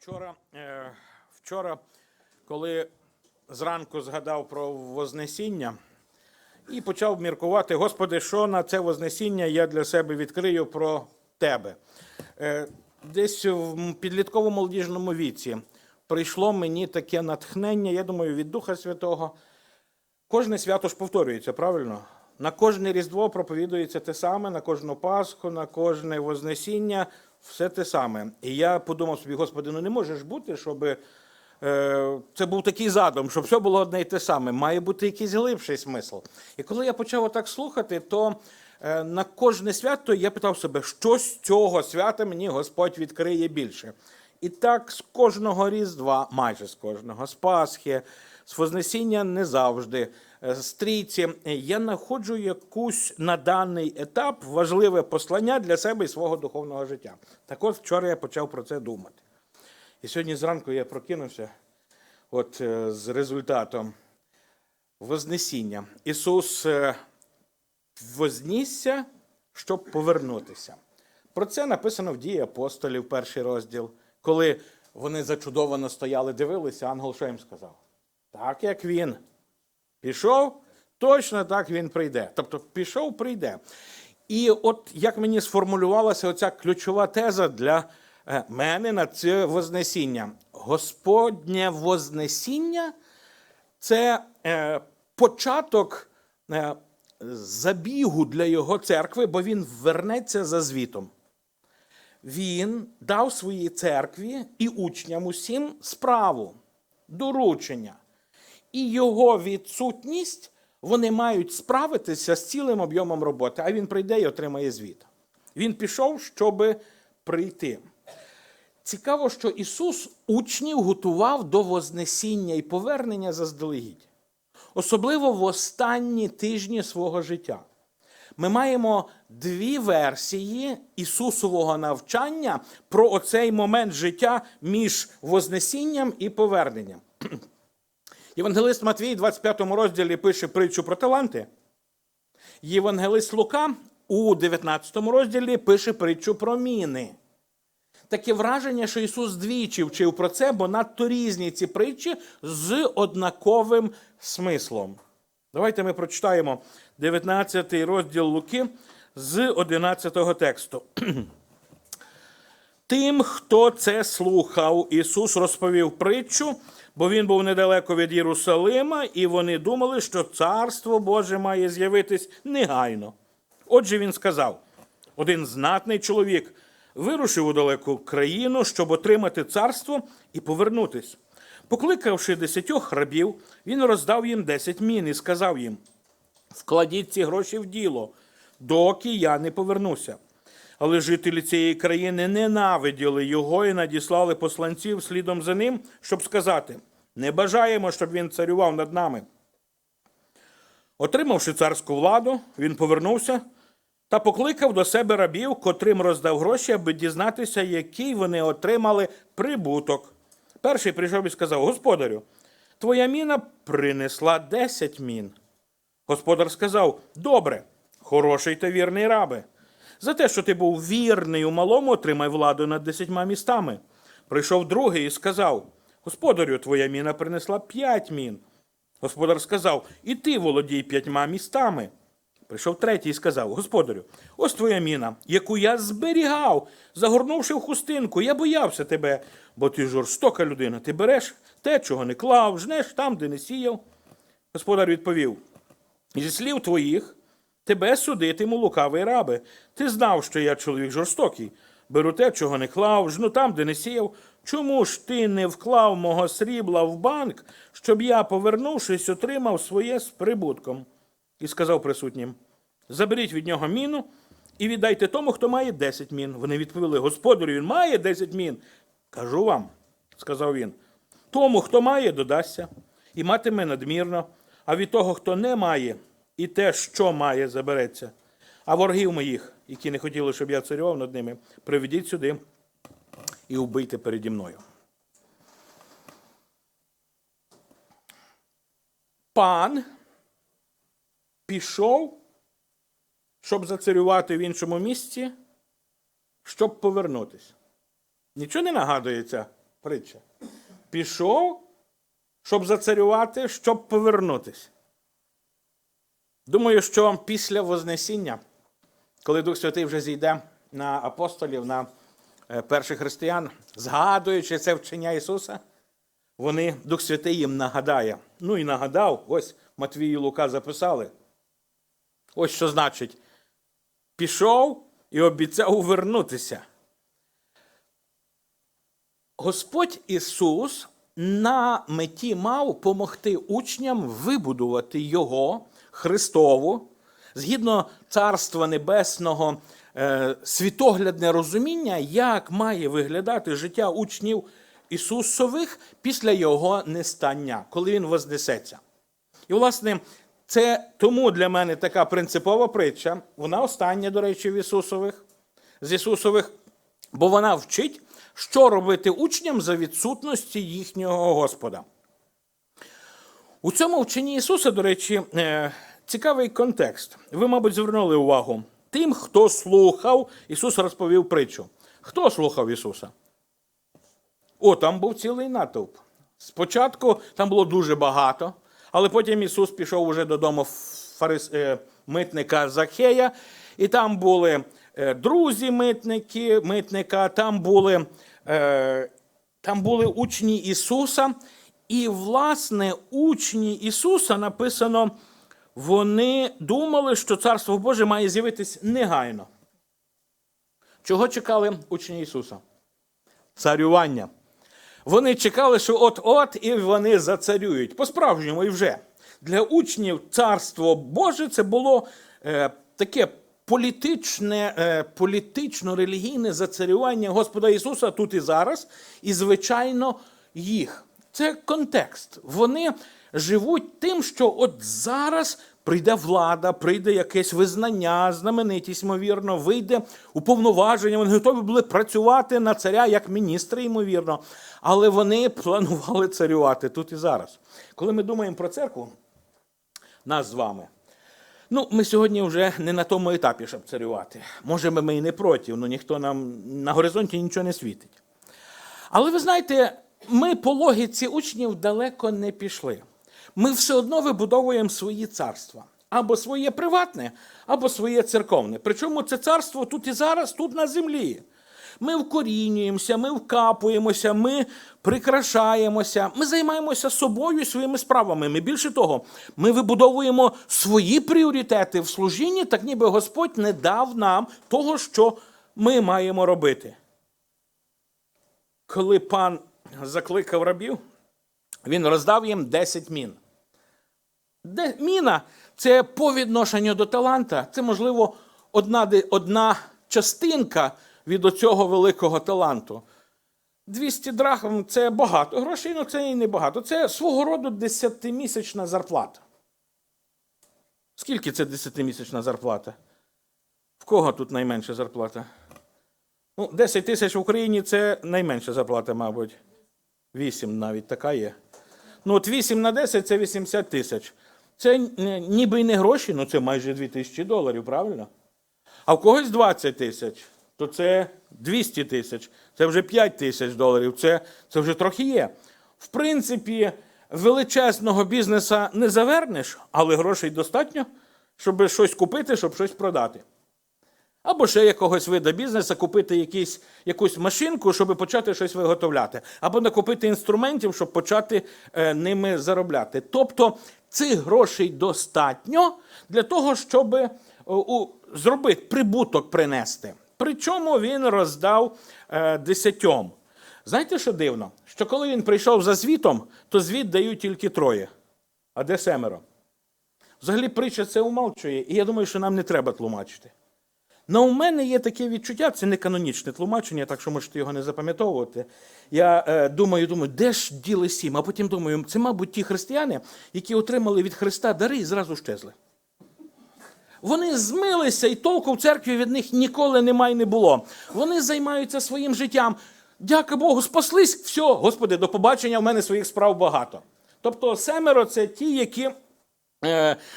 Вчора, е, вчора, коли зранку згадав про Вознесіння і почав міркувати, Господи, що на це Вознесіння я для себе відкрию про Тебе. Е, десь в підлітково молодіжному віці прийшло мені таке натхнення, я думаю, від Духа Святого. Кожне свято ж повторюється, правильно? На кожне Різдво проповідується те саме, на кожну Пасху, на кожне Вознесіння, все те саме. І я подумав собі, Господи, ну не може ж бути, щоб е, це був такий задум, щоб все було одне і те саме. Має бути якийсь глибший смисл. І коли я почав отак слухати, то е, на кожне свято я питав себе, що з цього свята мені Господь відкриє більше. І так з кожного Різдва, майже з кожного, з Пасхи, з Вознесіння не завжди, е, з трійці, е, я знаходжу якусь на даний етап важливе послання для себе і свого духовного життя. Так от вчора я почав про це думати. І сьогодні зранку я прокинувся от, е, з результатом Вознесіння. Ісус е, вознісся, щоб повернутися. Про це написано в дії апостолів, перший розділ, коли вони зачудовано стояли, дивилися, ангел що їм сказав? Так як він пішов, точно так він прийде. Тобто пішов, прийде. І от як мені сформулювалася оця ключова теза для е, мене на це Вознесіння. Господнє Вознесіння це е, початок е, забігу для його церкви, бо він вернеться за звітом. Він дав своїй церкві і учням усім справу, доручення. І його відсутність вони мають справитися з цілим об'ємом роботи, а він прийде і отримає звіт. Він пішов, щоб прийти. Цікаво, що Ісус учнів готував до Вознесіння і повернення заздалегідь, особливо в останні тижні свого життя. Ми маємо дві версії Ісусового навчання про оцей момент життя між Вознесінням і поверненням. Євангелист Матвій, 25 розділі, пише притчу про таланти. Євангелист Лука у 19 розділі пише притчу про міни. Таке враження, що Ісус двічі вчив про це, бо надто різні ці притчі з однаковим смислом. Давайте ми прочитаємо 19 розділ Луки з 11 тексту. Тим, хто це слухав, Ісус розповів притчу, бо він був недалеко від Єрусалима, і вони думали, що Царство Боже має з'явитись негайно. Отже, він сказав: один знатний чоловік вирушив у далеку країну, щоб отримати царство і повернутись. Покликавши десятьох рабів, він роздав їм десять мін і сказав їм: Вкладіть ці гроші в діло, доки я не повернуся. Але жителі цієї країни ненавиділи його і надіслали посланців слідом за ним, щоб сказати: не бажаємо, щоб він царював над нами. Отримавши царську владу, він повернувся та покликав до себе рабів, котрим роздав гроші, аби дізнатися, який вони отримали прибуток. Перший прийшов і сказав: Господарю, твоя міна принесла десять мін. Господар сказав: Добре, хороший та вірний рабе. За те, що ти був вірний у малому, отримай владу над десятьма містами. Прийшов другий і сказав: Господарю, твоя міна принесла п'ять мін. Господар сказав: І ти володій п'ятьма містами. Прийшов третій і сказав: Господарю, ось твоя міна, яку я зберігав, загорнувши в хустинку. Я боявся тебе, бо ти жорстока людина. Ти береш те, чого не клав, жнеш там, де не сіяв. Господар відповів: Зі слів твоїх тебе судитиму лукавий рабе. Ти знав, що я чоловік жорстокий. Беру те, чого не клав, жну там, де не сіяв. Чому ж ти не вклав мого срібла в банк, щоб я, повернувшись, отримав своє з прибутком? І сказав присутнім: Заберіть від нього міну і віддайте тому, хто має 10 мін. Вони відповіли: Господарю, він має 10 мін. Кажу вам, сказав він. Тому, хто має, додасться, і матиме надмірно, а від того, хто не має, і те, що має, забереться. А ворогів моїх, які не хотіли, щоб я царював над ними, приведіть сюди і вбийте переді мною. Пан пішов, щоб зацарювати в іншому місці, щоб повернутися. Нічого не нагадується притча. Пішов, щоб зацарювати, щоб повернутися. Думаю, що після Вознесіння, коли Дух Святий вже зійде на апостолів, на е, перших християн, згадуючи це вчення Ісуса, вони, Дух Святий їм нагадає. Ну і нагадав, ось Матвій і Лука записали. Ось що значить: пішов і обіцяв вернутися. Господь Ісус на меті мав помогти учням вибудувати Його Христову, згідно Царства Небесного, е, світоглядне розуміння, як має виглядати життя учнів Ісусових після Його нестання, коли Він вознесеться. І, власне, це тому для мене така принципова притча. Вона остання, до речі, в Ісусових, з Ісусових, бо вона вчить, що робити учням за відсутності їхнього Господа. У цьому вченні Ісуса, до речі, е, цікавий контекст. Ви, мабуть, звернули увагу. Тим, хто слухав, Ісус розповів притчу. Хто слухав Ісуса? О, там був цілий натовп. Спочатку там було дуже багато, але потім Ісус пішов уже додому фарис... е, митника Захея, і там були е, друзі митники, митника, там були, е, там були учні Ісуса. І, власне, учні Ісуса написано, вони думали, що Царство Боже має з'явитись негайно. Чого чекали учні Ісуса? Царювання. Вони чекали, що от-от і вони зацарюють. По-справжньому і вже. Для учнів Царство Боже це було е, таке політичне, е, політично-релігійне зацарювання Господа Ісуса тут і зараз, і, звичайно, їх. Це контекст. Вони живуть тим, що от зараз прийде влада, прийде якесь визнання, знаменитість, ймовірно, вийде уповноваження. Вони готові були працювати на царя як міністри, ймовірно. Але вони планували царювати тут і зараз. Коли ми думаємо про церкву, нас з вами. Ну, ми сьогодні вже не на тому етапі, щоб царювати. Може, ми і не проти, але ніхто нам на горизонті нічого не світить. Але ви знаєте, ми по логіці учнів далеко не пішли. Ми все одно вибудовуємо свої царства. Або своє приватне, або своє церковне. Причому це царство тут і зараз, тут на землі. Ми вкорінюємося, ми вкапуємося, ми прикрашаємося, ми займаємося собою і своїми справами. Ми більше того, ми вибудовуємо свої пріоритети в служінні, так ніби Господь не дав нам того, що ми маємо робити. Коли пан закликав рабів, він роздав їм 10 мін. Міна це по відношенню до таланта. Це, можливо, одна, одна частинка від оцього великого таланту. 200 драхм це багато грошей, але це і не багато. Це свого роду 10-місячна зарплата. Скільки це 10-місячна зарплата? В кого тут найменша зарплата? Ну, 10 тисяч в Україні це найменша зарплата, мабуть. 8 навіть така є. Ну, от 8 на 10 це 80 тисяч. Це ніби й не гроші, ну це майже 2 тисячі доларів, правильно? А в когось 20 тисяч, то це 200 тисяч, це вже 5 тисяч доларів, це, це вже трохи є. В принципі, величезного бізнеса не завернеш, але грошей достатньо, щоб щось купити, щоб щось продати. Або ще якогось вида бізнесу, купити якісь, якусь машинку, щоб почати щось виготовляти, або накупити інструментів, щоб почати е, ними заробляти. Тобто цих грошей достатньо для того, щоб е, зробити прибуток принести. Причому він роздав е, десятьом. Знаєте, що дивно? Що коли він прийшов за звітом, то звіт дають тільки троє. А де семеро? Взагалі притча це умалчує, і я думаю, що нам не треба тлумачити. Ну, у мене є таке відчуття, це не канонічне тлумачення, так що можете його не запам'ятовувати. Я е, думаю, думаю, де ж діли сім? А потім думаю, це, мабуть, ті християни, які отримали від Христа дари і зразу щезли. Вони змилися, і толку в церкві від них ніколи немає не було. Вони займаються своїм життям. Дяка Богу, спаслись, все, Господи, до побачення, в мене своїх справ багато. Тобто семеро це ті, які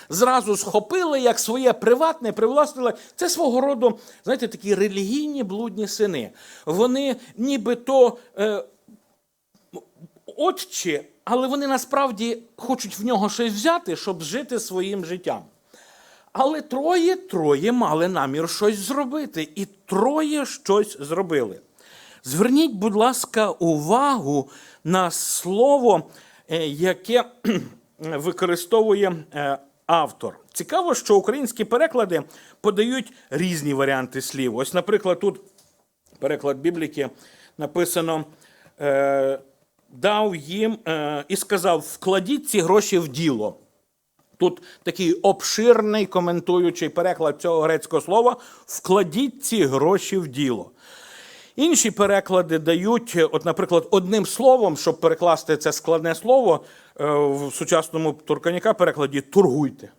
зразу схопили як своє приватне, привласнили. Це свого роду, знаєте, такі релігійні блудні сини. Вони нібито е, отчі, але вони насправді хочуть в нього щось взяти, щоб жити своїм життям. Але троє троє мали намір щось зробити, і троє щось зробили. Зверніть, будь ласка, увагу на слово, е, яке використовує е, автор. Цікаво, що українські переклади подають різні варіанти слів. Ось, наприклад, тут переклад Бібліки написано: е, дав їм е, і сказав: вкладіть ці гроші в діло. Тут такий обширний коментуючий переклад цього грецького слова вкладіть ці гроші в діло. Інші переклади дають, от, наприклад, одним словом, щоб перекласти це складне слово е, в сучасному турканіка перекладі торгуйте.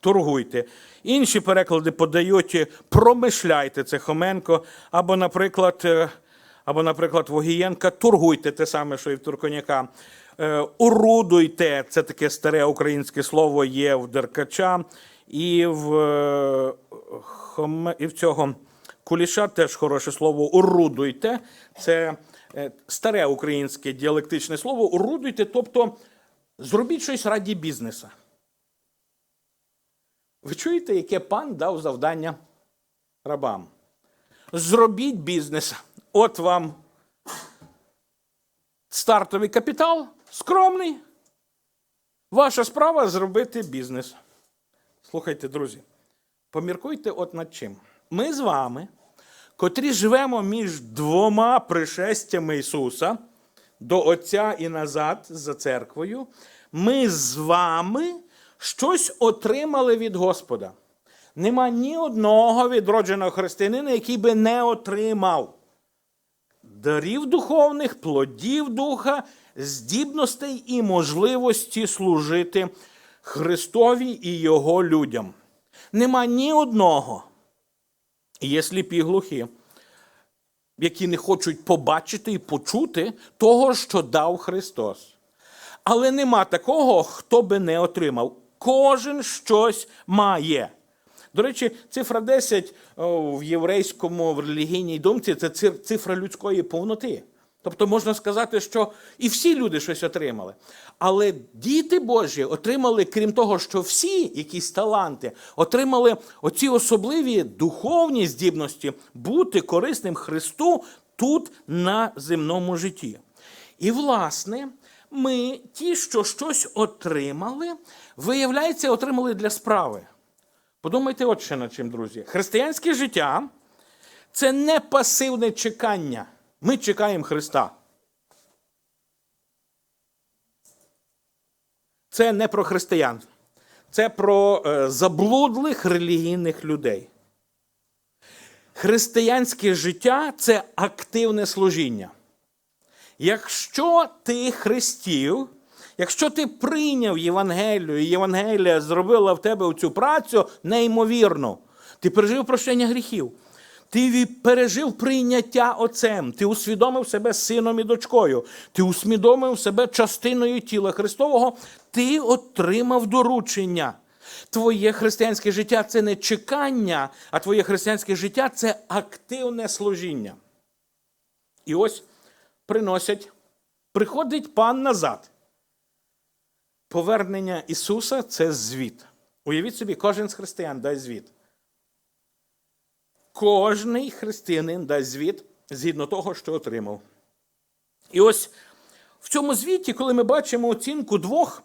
Торгуйте. Інші переклади подають е, промишляйте це Хоменко, або, наприклад, е, або, наприклад, Вогієнка, торгуйте те саме, що і в Турконяка. Е, Орудуйте це таке старе українське слово є в Деркача, і в, е, і в цього Куліша теж хороше слово орудуйте. Це е, старе українське діалектичне слово. Орудуйте, тобто зробіть щось раді бізнеса. Ви чуєте, яке пан дав завдання рабам? Зробіть бізнес. От вам стартовий капітал, скромний. Ваша справа зробити бізнес. Слухайте, друзі, поміркуйте от над чим. Ми з вами, котрі живемо між двома пришестями Ісуса до Отця і назад за церквою, ми з вами щось отримали від Господа. Нема ні одного відродженого християнина, який би не отримав дарів духовних, плодів духа, здібностей і можливості служити Христові і Його людям. Нема ні одного. Є сліпі глухі, які не хочуть побачити і почути того, що дав Христос. Але нема такого, хто би не отримав. Кожен щось має. До речі, цифра 10 в єврейському в релігійній думці це цифра людської повноти. Тобто можна сказати, що і всі люди щось отримали. Але діти Божі отримали, крім того, що всі якісь таланти, отримали оці особливі духовні здібності бути корисним Христу тут на земному житті. І, власне, ми, ті, що щось отримали, виявляється, отримали для справи. Подумайте от ще над чим, друзі. Християнське життя це не пасивне чекання. Ми чекаємо Христа. Це не про християн, це про е, заблудлих релігійних людей. Християнське життя це активне служіння. Якщо ти христів, якщо ти прийняв Євангелію, і Євангелія зробила в тебе цю працю неймовірну, ти пережив прощення гріхів, ти пережив прийняття Отцем, ти усвідомив себе сином і дочкою, ти усвідомив себе частиною тіла Христового, ти отримав доручення. Твоє християнське життя це не чекання, а твоє християнське життя це активне служіння. І ось приносять, приходить пан назад. Повернення Ісуса це звіт. Уявіть собі, кожен з християн дасть звіт. Кожний християнин дасть звіт згідно того, що отримав. І ось в цьому звіті, коли ми бачимо оцінку двох,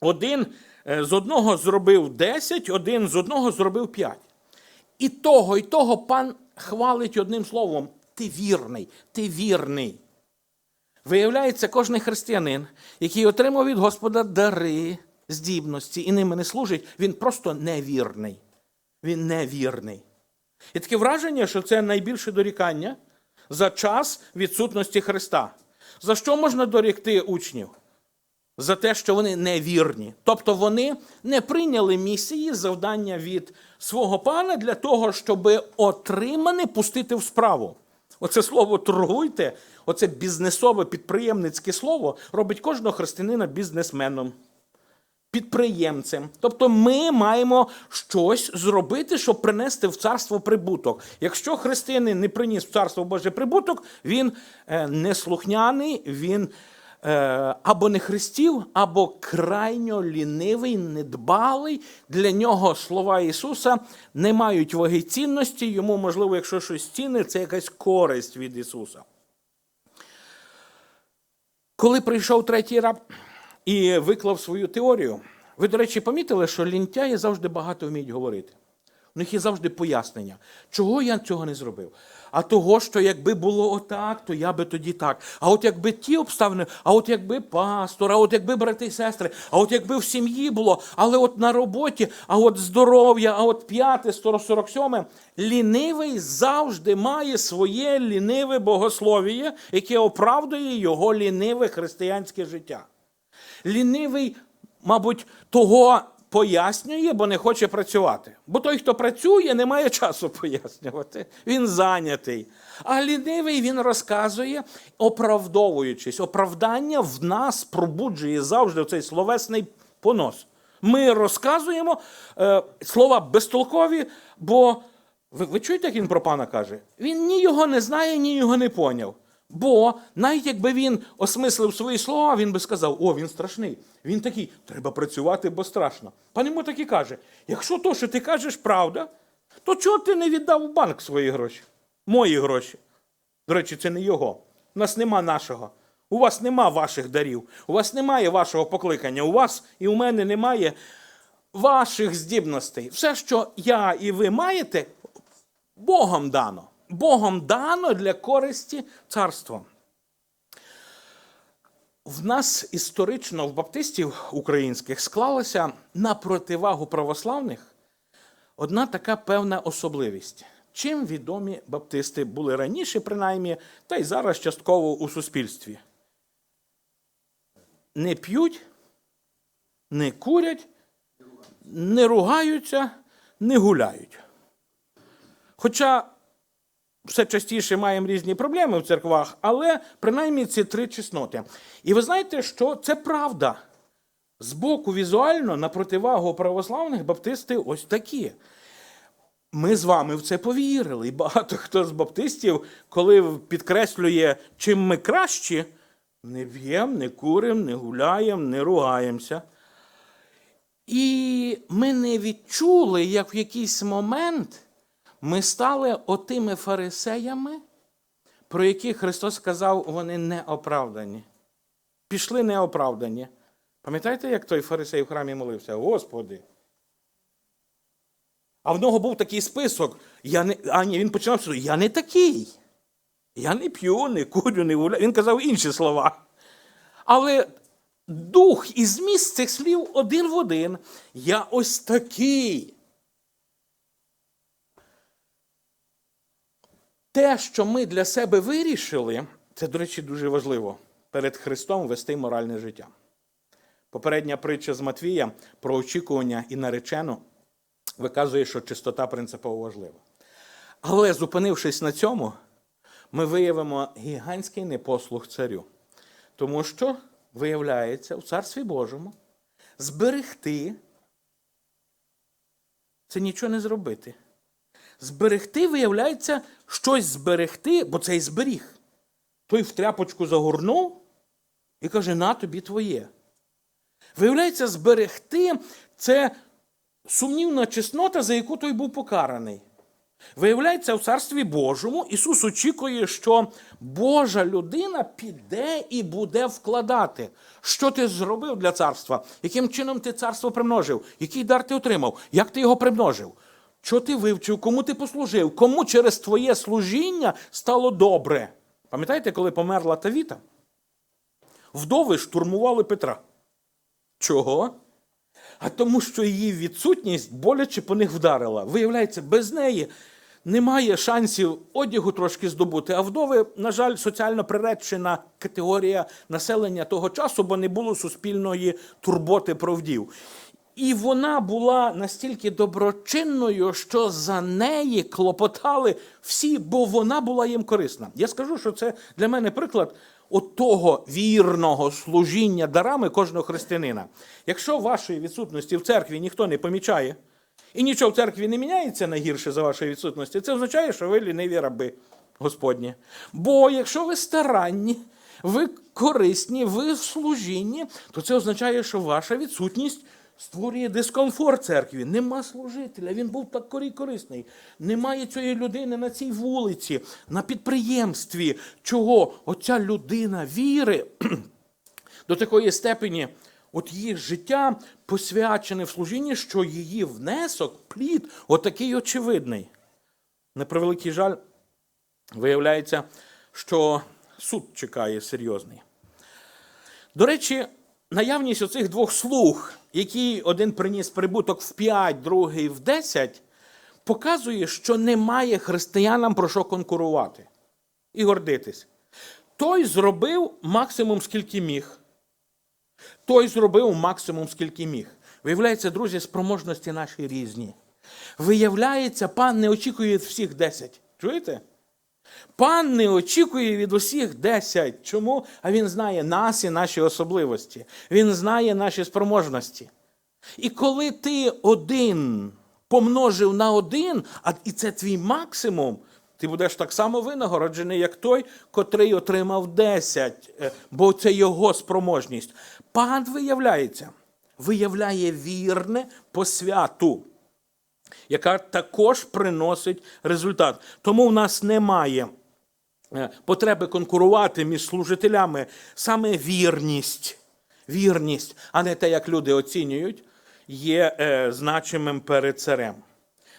один е, з одного зробив 10, один з одного зробив 5. І того, і того пан хвалить одним словом: ти вірний, ти вірний. Виявляється, кожен християнин, який отримав від Господа дари, здібності і ними не служить, він просто невірний. Він невірний. І таке враження, що це найбільше дорікання за час відсутності Христа. За що можна дорікти учнів? За те, що вони невірні. Тобто вони не прийняли місії, завдання від свого пана для того, щоб отримане пустити в справу. Оце слово торгуйте, оце бізнесове підприємницьке слово робить кожного християнина бізнесменом, підприємцем. Тобто ми маємо щось зробити, щоб принести в царство прибуток. Якщо християнин не приніс в царство Боже прибуток, він е, неслухняний, він е, або не хрестів, або крайньо лінивий, недбалий. Для нього слова Ісуса не мають ваги цінності. Йому, можливо, якщо щось цінне, це якась користь від Ісуса. Коли прийшов третій раб і виклав свою теорію, ви, до речі, помітили, що лінтяї завжди багато вміють говорити. У них є завжди пояснення, чого я цього не зробив. А того, що якби було отак, то я би тоді так. А от якби ті обставини, а от якби пастор, а от якби брати і сестри, а от якби в сім'ї було, але от на роботі, а от здоров'я, а от п'яте, 147. Лінивий завжди має своє ліниве богословіє, яке оправдує його ліниве християнське життя. Лінивий, мабуть, того пояснює, бо не хоче працювати. Бо той, хто працює, не має часу пояснювати. Він зайнятий. А лінивий він розказує, оправдовуючись. Оправдання в нас пробуджує завжди цей словесний понос. Ми розказуємо е, слова безтолкові, бо ви, ви чуєте, як він про пана каже? Він ні його не знає, ні його не поняв. Бо навіть якби він осмислив свої слова, він би сказав: о, він страшний. Він такий, треба працювати, бо страшно. Пан йому так і каже: якщо то, що ти кажеш, правда, то чого ти не віддав у банк свої гроші? Мої гроші. До речі, це не його. У нас нема нашого. У вас нема ваших дарів, у вас немає вашого покликання, у вас і у мене немає ваших здібностей. Все, що я і ви маєте, Богом дано. Богом дано для користі царства. В нас історично в баптистів українських склалася на противагу православних одна така певна особливість. Чим відомі баптисти були раніше, принаймні, та й зараз частково у суспільстві. Не п'ють, не курять, не ругаються, не гуляють. Хоча все частіше маємо різні проблеми в церквах, але принаймні ці три чесноти. І ви знаєте, що це правда. Збоку візуально на противагу православних баптисти ось такі. Ми з вами в це повірили. І багато хто з баптистів, коли підкреслює, чим ми кращі, не п'ємо, не куримо, не гуляємо, не ругаємося. І ми не відчули, як в якийсь момент ми стали отими фарисеями, про яких Христос сказав, вони неоправдані. Пішли неоправдані. Пам'ятаєте, як той фарисей в храмі молився? Господи. А в нього був такий список. Я не, а ні, він починав сказати, я не такий. Я не п'ю, не курю, не гуляю. Він казав інші слова. Але дух і зміст цих слів один в один. Я ось такий. Те, що ми для себе вирішили, це, до речі, дуже важливо перед Христом вести моральне життя. Попередня притча з Матвія про очікування і наречену виказує, що чистота принципово важлива. Але зупинившись на цьому, ми виявимо гігантський непослух царю. Тому що, виявляється, в Царстві Божому зберегти це нічого не зробити. Зберегти, виявляється, щось зберегти, бо це і зберіг. Той в тряпочку загорнув і каже: на тобі твоє. Виявляється, зберегти це сумнівна чеснота, за яку той був покараний. Виявляється, в Царстві Божому Ісус очікує, що Божа людина піде і буде вкладати. Що ти зробив для царства? Яким чином ти царство примножив? Який дар ти отримав? Як ти його примножив? Що ти вивчив, кому ти послужив, кому через твоє служіння стало добре? Пам'ятаєте, коли померла Тавіта? Вдови штурмували Петра. Чого? А тому, що її відсутність боляче по них вдарила. Виявляється, без неї немає шансів одягу трошки здобути. А вдови, на жаль, соціально приречена категорія населення того часу, бо не було суспільної турботи про вдів. І вона була настільки доброчинною, що за неї клопотали всі, бо вона була їм корисна. Я скажу, що це для мене приклад от того вірного служіння дарами кожного християнина. Якщо вашої відсутності в церкві ніхто не помічає, і нічого в церкві не міняється на гірше за вашої відсутності, це означає, що ви ліниві раби Господні. Бо якщо ви старанні, ви корисні, ви в служінні, то це означає, що ваша відсутність створює дискомфорт церкві. Нема служителя, він був так корисний. Немає цієї людини на цій вулиці, на підприємстві. Чого? Оця людина віри до такої степені, от її життя посвячене в служінні, що її внесок, плід, отакий очевидний. На превеликий жаль, виявляється, що суд чекає серйозний. До речі, наявність оцих двох слуг, які один приніс прибуток в 5, другий в 10, показує, що немає християнам про що конкурувати і гордитись. Той зробив максимум, скільки міг. Той зробив максимум, скільки міг. Виявляється, друзі, спроможності наші різні. Виявляється, пан не очікує всіх 10. Чуєте? Пан не очікує від усіх 10. Чому? А він знає нас і наші особливості. Він знає наші спроможності. І коли ти один помножив на один, а і це твій максимум, ти будеш так само винагороджений, як той, котрий отримав 10, е, бо це його спроможність. Пан виявляється, виявляє вірне по святу яка також приносить результат. Тому в нас немає е, потреби конкурувати між служителями саме вірність, вірність, а не те, як люди оцінюють, є е, значимим перед царем.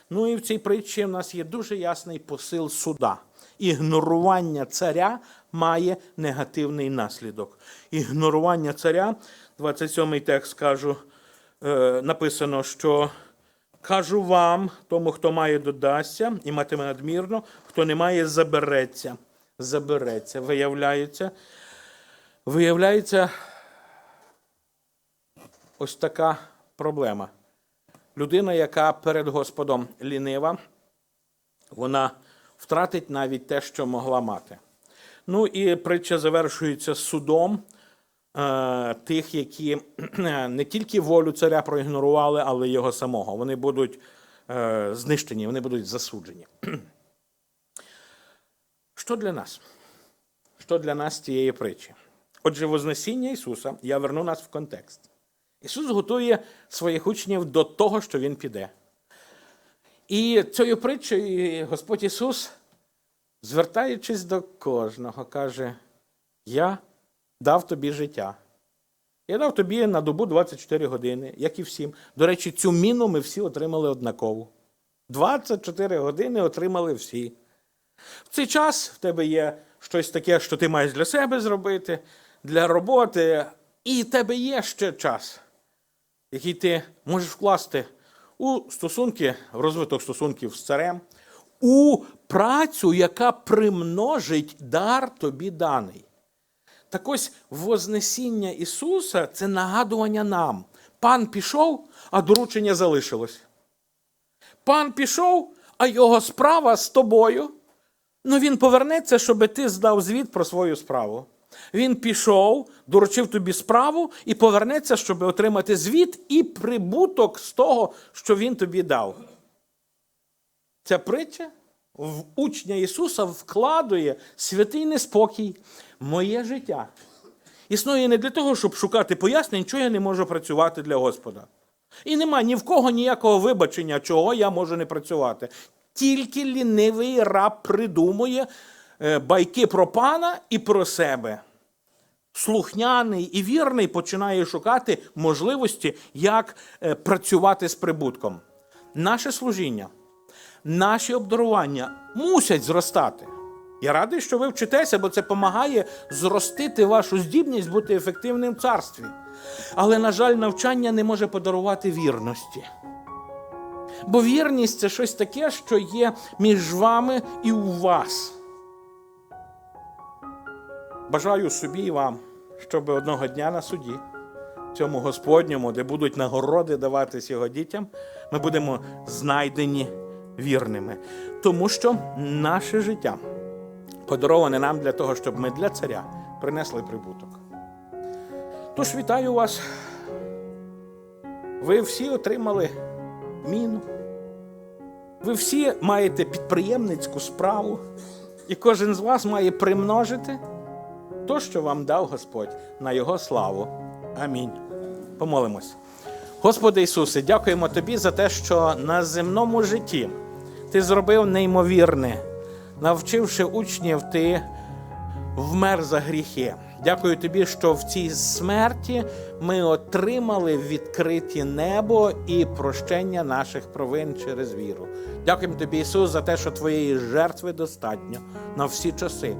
Ну і в цій притчі в нас є дуже ясний посил суда. Ігнорування царя має негативний наслідок. Ігнорування царя, 27 текст скажу, е, написано, що Кажу вам, тому, хто має, додасться, і матиме надмірно, хто не має, забереться. Забереться. Виявляється, виявляється ось така проблема. Людина, яка перед Господом лінива, вона втратить навіть те, що могла мати. Ну і притча завершується судом тих, які не тільки волю царя проігнорували, але й його самого. Вони будуть е, знищені, вони будуть засуджені. Що для нас? Що для нас цієї притчі? Отже, Вознесіння Ісуса, я верну нас в контекст. Ісус готує своїх учнів до того, що Він піде. І цією притчею Господь Ісус, звертаючись до кожного, каже: Я дав тобі життя. Я дав тобі на добу 24 години, як і всім. До речі, цю міну ми всі отримали однаково. 24 години отримали всі. В цей час в тебе є щось таке, що ти маєш для себе зробити, для роботи, і в тебе є ще час, який ти можеш вкласти у стосунки, в розвиток стосунків з царем, у працю, яка примножить дар тобі даний. Так ось Вознесіння Ісуса це нагадування нам. Пан пішов, а доручення залишилось. Пан пішов, а його справа з тобою. Ну він повернеться, щоб ти здав звіт про свою справу. Він пішов, доручив тобі справу і повернеться, щоб отримати звіт і прибуток з того, що він тобі дав. Ця притча в учня Ісуса вкладує святий неспокій, моє життя. Існує не для того, щоб шукати пояснень, чого я не можу працювати для Господа. І нема ні в кого ніякого вибачення, чого я можу не працювати. Тільки лінивий раб придумує е, байки про пана і про себе. Слухняний і вірний починає шукати можливості, як е, працювати з прибутком. Наше служіння, наші обдарування мусять зростати. Я радий, що ви вчитеся, бо це допомагає зростити вашу здібність бути ефективним в царстві. Але, на жаль, навчання не може подарувати вірності. Бо вірність це щось таке, що є між вами і у вас. Бажаю собі і вам, щоб одного дня на суді, цьому Господньому, де будуть нагороди даватись його дітям, ми будемо знайдені вірними. Тому що наше життя подароване нам для того, щоб ми для царя принесли прибуток. Тож вітаю вас. Ви всі отримали міну. Ви всі маєте підприємницьку справу, і кожен з вас має примножити то, що вам дав Господь, на Його славу. Амінь. Помолимось. Господи Ісусе, дякуємо Тобі за те, що на земному житті Ти зробив неймовірне, навчивши учнів, Ти вмер за гріхи. Дякую тобі, що в цій смерті ми отримали відкриті небо і прощення наших провин через віру. Дякуємо тобі, Ісус, за те, що твоєї жертви достатньо на всі часи.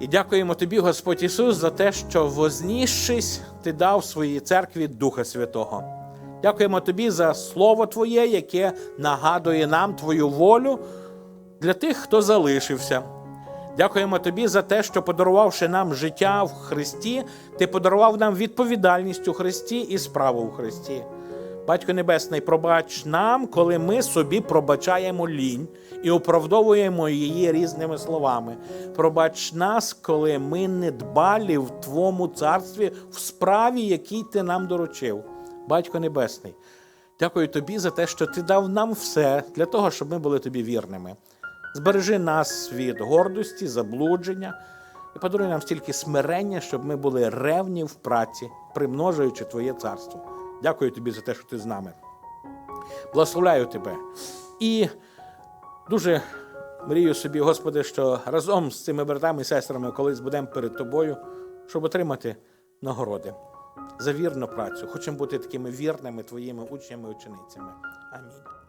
І дякуємо тобі, Господь Ісус, за те, що вознісшись, ти дав своїй церкві Духа Святого. Дякуємо тобі за Слово Твоє, яке нагадує нам Твою волю для тих, хто залишився. Дякуємо тобі за те, що подарувавши нам життя в Христі, ти подарував нам відповідальність у Христі і справу у Христі. Батько Небесний, пробач нам, коли ми собі пробачаємо лінь і оправдовуємо її різними словами. Пробач нас, коли ми недбалі в Твоєму царстві в справі, якій ти нам доручив. Батько Небесний, дякую тобі за те, що ти дав нам все для того, щоб ми були тобі вірними. Збережи нас від гордості, заблудження і подаруй нам стільки смирення, щоб ми були ревні в праці, примножуючи Твоє царство. Дякую тобі за те, що ти з нами. Благословляю тебе. І дуже мрію собі, Господи, що разом з цими братами і сестрами колись будемо перед тобою, щоб отримати нагороди за вірну працю. Хочемо бути такими вірними твоїми учнями ученицями. Амінь.